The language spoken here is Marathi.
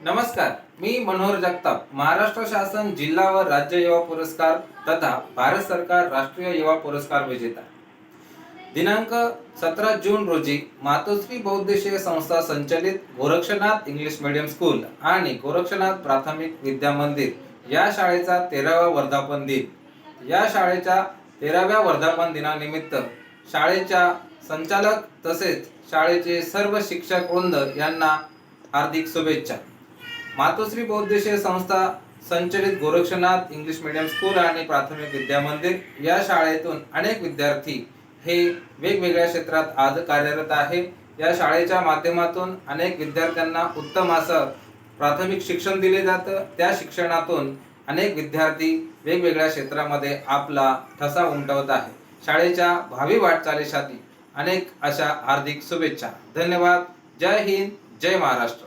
नमस्कार मी मनोहर जगताप महाराष्ट्र शासन जिल्हा व राज्य युवा पुरस्कार तथा भारत सरकार राष्ट्रीय युवा पुरस्कार विजेता. दिनांक सतरा जून रोजी मातोश्री बहुउद्देशीय संस्था संचलित गोरक्षनाथ इंग्लिश मीडियम स्कूल आणि गोरक्षनाथ प्राथमिक विद्या मंदिर या शाळेचा तेरावा वर्धापन दिन. या शाळेच्या तेराव्या वर्धापन दिनानिमित्त शाळेच्या संचालक तसेच शाळेचे सर्व शिक्षक वृंद यांना हार्दिक शुभेच्छा. मातोश्री बहुउद्देशीय संस्था संचलित गोरक्षनाथ इंग्लिश मीडियम स्कूल आणि प्राथमिक विद्या मंदिर या शाळेतून अनेक विद्यार्थी हे वेगवेगळ्या क्षेत्रात आज कार्यरत आहे. या शाळेच्या माध्यमातून अनेक विद्यार्थ्यांना उत्तम असं प्राथमिक शिक्षण दिले जातं. त्या शिक्षणातून अनेक विद्यार्थी वेगवेगळ्या क्षेत्रामध्ये आपला ठसा उमटवत आहे. शाळेच्या भावी वाटचालीसाठी अनेक अशा हार्दिक शुभेच्छा. धन्यवाद. जय हिंद. जय महाराष्ट्र.